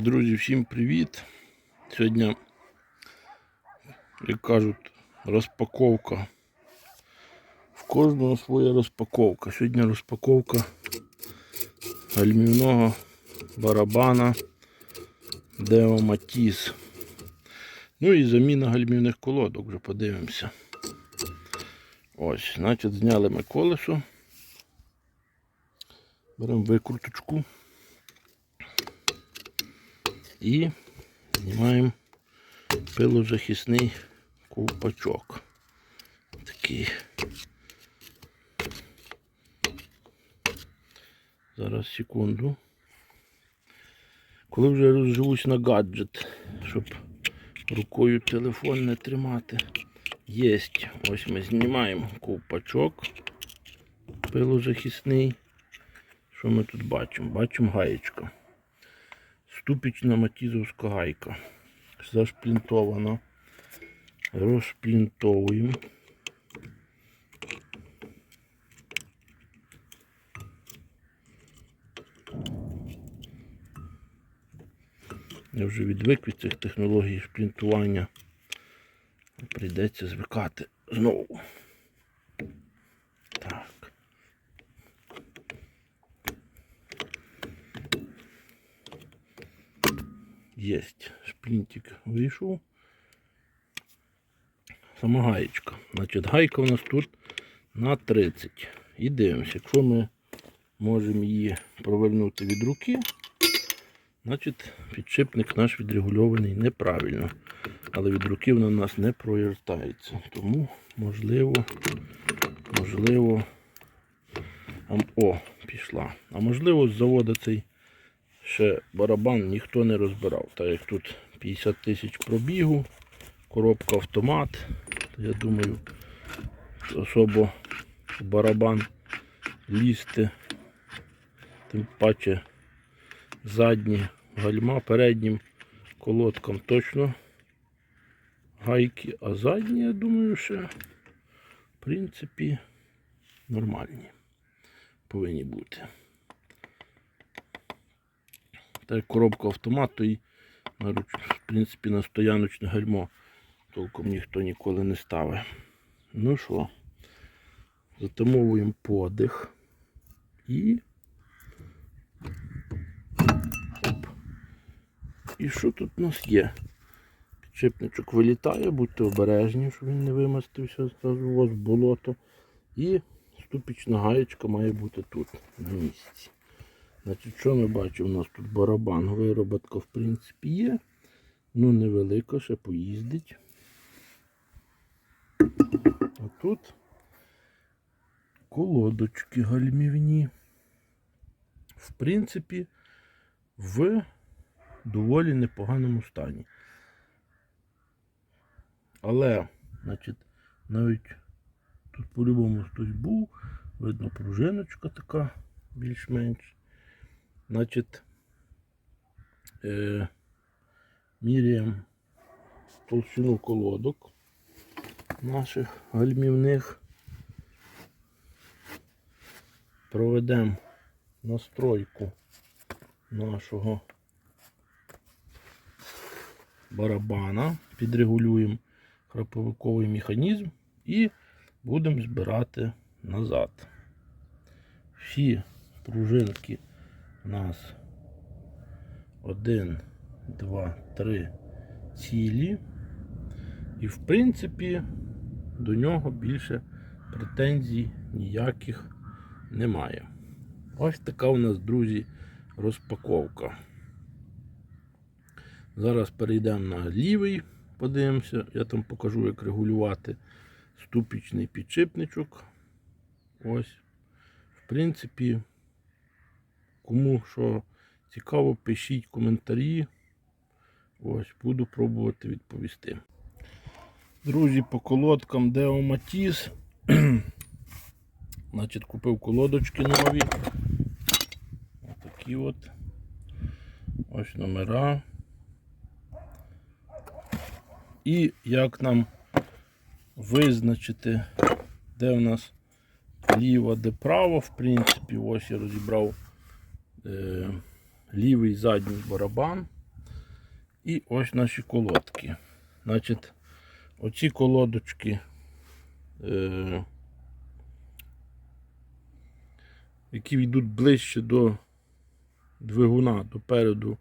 Друзі, всім привіт. Сьогодні, як кажуть, розпаковка. В кожного своя розпаковка. Сьогодні розпаковка гальмівного барабана Deo Matiz. Ну і заміна гальмівних колодок, вже подивимося. Ось, значить, зняли ми колесо. Беремо викруточку. І знімаємо пилозахисний ковпачок. Такий. Зараз секунду. Коли вже розживусь на гаджет, щоб рукою телефон не тримати. Єсть. Ось ми знімаємо ковпачок пилозахисний. Що ми тут бачимо? Бачимо гаєчка. Ступічна матізовська гайка. Зашплінтована. Розшплінтовуємо. Я вже відвик від цих технологій шплінтування. Прийдеться звикати знову. Єсть. Шплінтик вийшов. Сама гаєчка. Значить, гайка у нас тут на 30. І дивимося, якщо ми можемо її провернути від руки, значить підшипник наш відрегульований неправильно. Але від руки вона у нас не провертається. Тому можливо, можливо. О, пішла. А можливо, з заводу цей ще барабан ніхто не розбирав. Так як тут 50 тисяч пробігу, коробка автомат, то я думаю, особо барабан лізти, тим паче задні гальма, переднім колодкам точно гайки, а задні, я думаю, ще в принципі нормальні повинні бути. Так як коробка автомат, то на в принципі на стояночне гальмо толком ніхто ніколи не ставить. Ну що, затамовуємо подих і. Оп. І що тут у нас є? Підшипничок вилітає, будьте обережні, щоб він не вимастився зразу у вас болото. І ступічна гаєчка має бути тут на місці. Значить, що ми бачимо? У нас тут барабан, вироботка в принципі є. Ну невелика, ще поїздить. А тут колодочки гальмівні. В принципі, в доволі непоганому стані. Але, значить, навіть тут по-любому хтось був, видно пружиночка така більш-менш. Значить, е, міряємо толщину колодок наших гальмівних. Проведемо настройку нашого барабана, підрегулюємо храповиковий механізм і будемо збирати назад. Всі пружинки у нас 1, 2, 3 цілі. І в принципі до нього більше претензій ніяких немає. Ось така у нас, друзі, розпаковка. Зараз перейдемо на лівий, подивимося. Я там покажу, як регулювати ступічний підшипничок. Ось. В принципі, кому що цікаво, пишіть коментарі. Ось, буду пробувати відповісти. Друзі, по колодкам Deo Matiz. Значить, купив колодочки нові. Отакі от. Ось номера. І як нам визначити, де в нас ліво, де право, в принципі, ось я розібрав лівий задній барабан. І ось наші колодки. Значить, оці колодочки, е, які йдуть ближче до двигуна, до переду.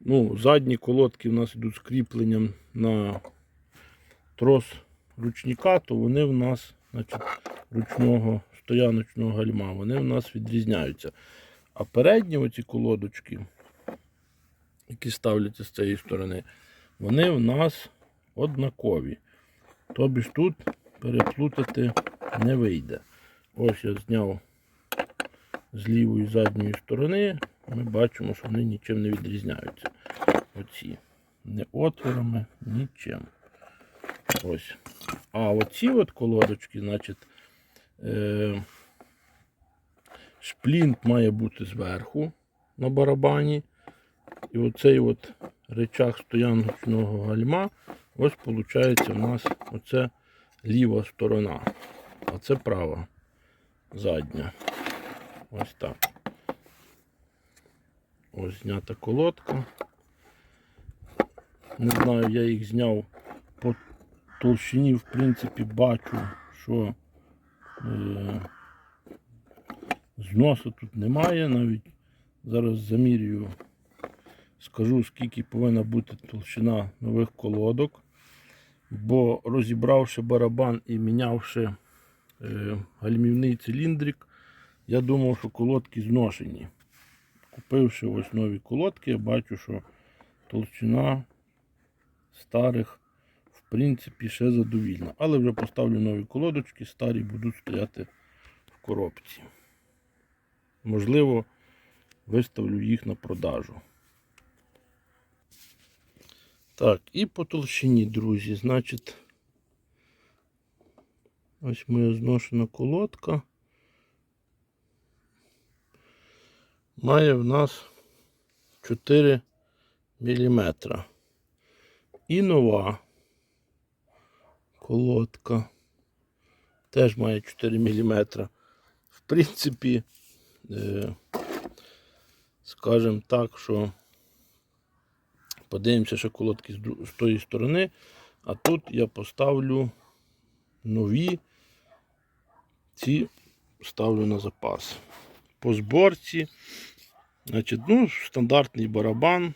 Ну, задні колодки в нас йдуть з кріпленням на трос ручника, то вони в нас, значить, ручного стояночного гальма, вони в нас відрізняються. А передні оці колодочки, які ставляться з цієї сторони, вони в нас однакові. Тобі ж тут переплутати не вийде. Ось я зняв з лівої задньої сторони, ми бачимо, що вони нічим не відрізняються. Оці. Не отворами, нічим. Ось. А оці от колодочки, значить, е, шплінт має бути зверху на барабані. І оцей от речах стояночного гальма, ось виходить у нас оце ліва сторона, а це права задня. Ось так. Ось знята колодка. Не знаю, я їх зняв по толщині, в принципі, бачу, що е, зносу тут немає. Навіть зараз замірюю, скажу, скільки повинна бути толщина нових колодок. Бо розібравши барабан і мінявши е, гальмівний циліндрик, я думав, що колодки зношені. Купивши ось нові колодки, я бачу, що толщина старих, в принципі, ще задовільна. Але вже поставлю нові колодочки, старі будуть стояти в коробці. Можливо, виставлю їх на продажу. Так, і по толщині, друзі, значить, ось моя зношена колодка. Має в нас 4 мм. І нова колодка теж має 4 мм. В принципі, е, скажімо так, що подивимося, що колодки з тої сторони, а тут я поставлю нові, ці ставлю на запас. По зборці, значить, ну, стандартний барабан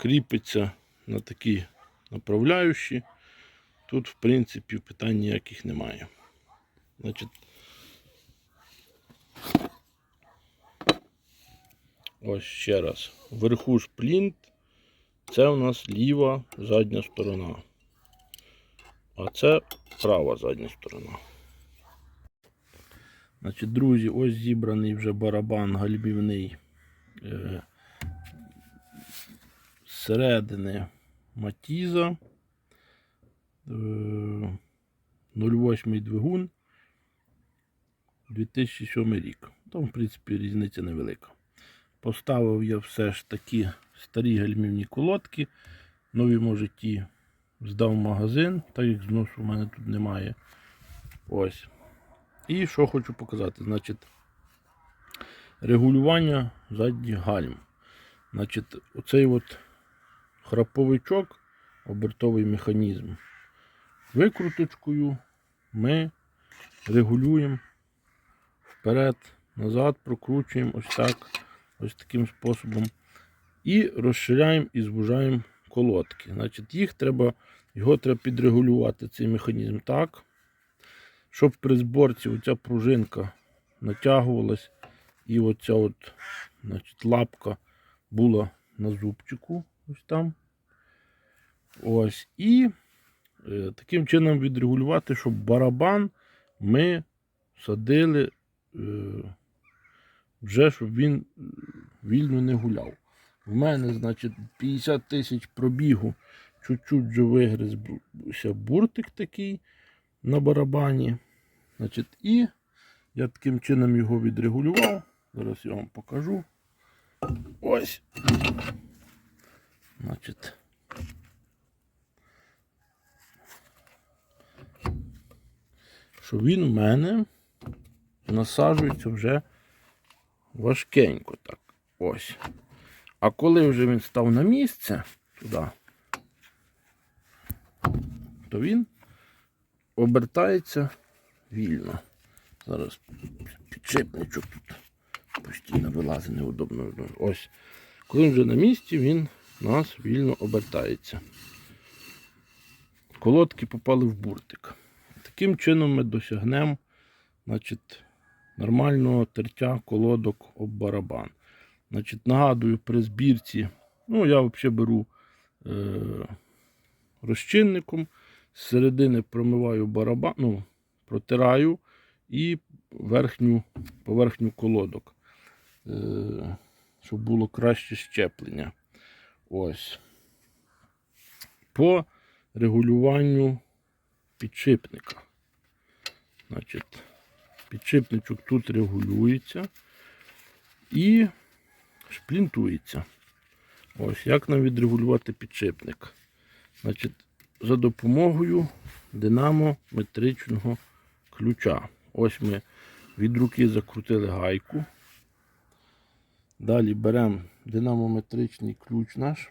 кріпиться на такі направляючі. Тут, в принципі, питань ніяких немає. Значить, ось ще раз. Вверху шплінт. Це у нас ліва задня сторона. А це права задня сторона. Значить, друзі, ось зібраний вже барабан гальмівний е, зсередини Матіза. Е, 08 двигун 2007 рік. Там, в принципі, різниця невелика. Поставив я все ж таки старі гальмівні колодки. Нові, може, ті здав магазин, так як зносу в мене тут немає. Ось. І що хочу показати, значить, регулювання задніх гальм. Значить, оцей от храповичок, обертовий механізм. Викруточкою ми регулюємо вперед, назад, прокручуємо ось так, ось таким способом. І розширяємо і звужаємо колодки. Значить, їх треба, його треба підрегулювати, цей механізм так, щоб при зборці оця пружинка натягувалась і оця от, значить, лапка була на зубчику. Ось там. Ось. І е, таким чином відрегулювати, щоб барабан ми садили е, вже, щоб він е, вільно не гуляв. В мене, значить, 50 тисяч пробігу. Чуть-чуть вже вигризся буртик такий на барабані. Значить, і я таким чином його відрегулював. Зараз я вам покажу. Ось. Значить. Що він у мене насаджується вже важкенько так. Ось. А коли вже він став на місце туди, то він обертається вільно. Зараз підшипничок тут постійно вилазить неудобно. Ось. Коли вже на місці, він нас вільно обертається. Колодки попали в буртик. Таким чином ми досягнемо значить, нормального тертя колодок об барабан. Значить, нагадую, при збірці, ну, я взагалі беру е, розчинником, з середини промиваю барабан, ну, протираю і верхню, поверхню колодок, е, щоб було краще щеплення. Ось. По регулюванню підшипника. Значить, підшипничок тут регулюється і шплінтується. Ось як нам відрегулювати підшипник. Значить, за допомогою динамометричного ключа. Ось ми від руки закрутили гайку. Далі беремо динамометричний ключ наш.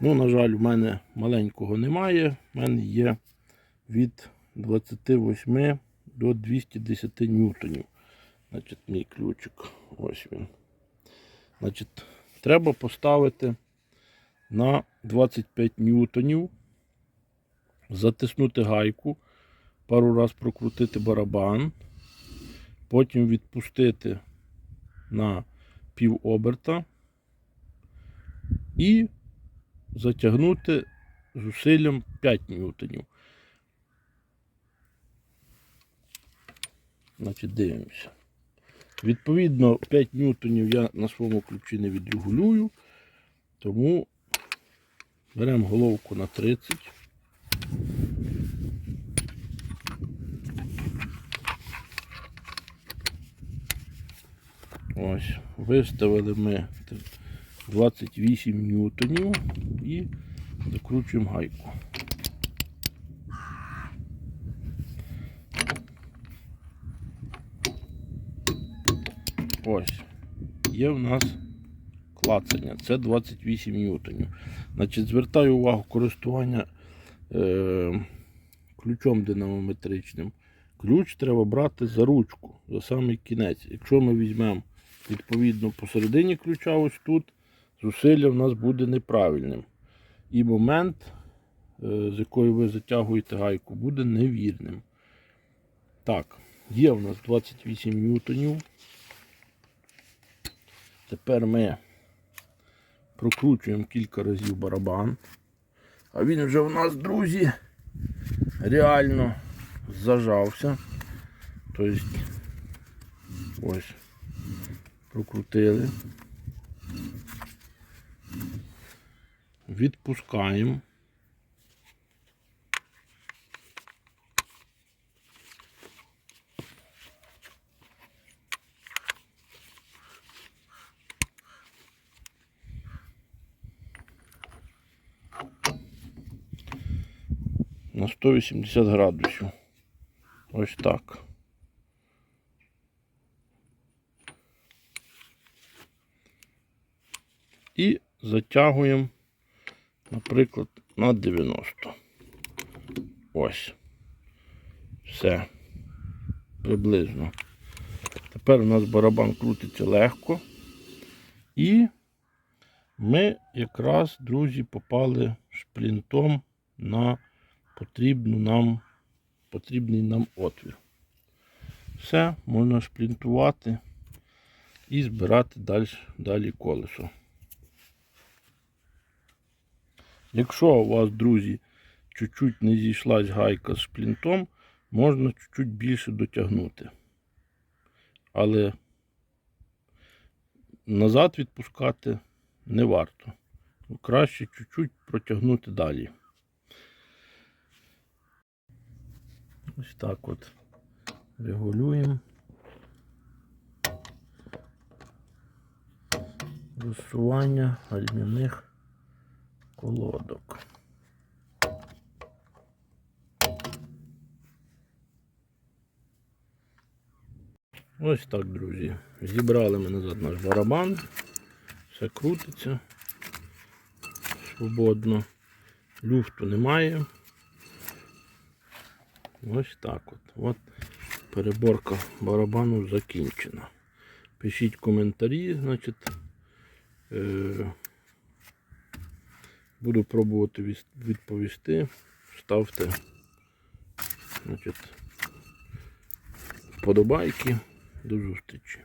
Ну, на жаль, в мене маленького немає. У мене є від 28 до 210 ньютонів. Значить, мій ключик. Ось він. Значить, треба поставити на 25 ньютонів, затиснути гайку, пару раз прокрутити барабан, потім відпустити на пів оберта і затягнути зусиллям 5 ньютонів. Значить, дивимося. Відповідно, 5 ньютонів я на своєму ключі не відрегулюю, тому беремо головку на 30. Ось, виставили ми 28 ньютонів і закручуємо гайку. Ось. Є в нас клацання. Це 28 ньютонів. Значить, звертаю увагу користування е, ключом динамометричним. Ключ треба брати за ручку, за самий кінець. Якщо ми візьмемо відповідно посередині ключа, ось тут, зусилля в нас буде неправильним. І момент, е, з якою ви затягуєте гайку, буде невірним. Так, є в нас 28 ньютонів. Тепер ми прокручуємо кілька разів барабан. А він вже у нас, друзі, реально зажався. Тобто, ось, прокрутили. Відпускаємо. На 180 градусів. Ось так. І затягуємо, наприклад, на 90. Ось. Все. Приблизно. Тепер у нас барабан крутиться легко. І ми якраз, друзі, попали шплінтом на потрібну нам, потрібний нам отвір. Все, можна шплінтувати і збирати далі, далі колесо. Якщо у вас, друзі, чуть-чуть не зійшлась гайка з шплінтом, можна чуть-чуть більше дотягнути. Але назад відпускати не варто. Краще чуть-чуть протягнути далі. Ось так от регулюємо. Розсування гальмівних колодок. Ось так, друзі. Зібрали ми назад наш барабан. Все крутиться свободно. Люфту немає. Ось так от. От переборка барабану закінчена. Пишіть коментарі, значить. Е- буду пробувати відповісти. Ставте значить, вподобайки. До зустрічі.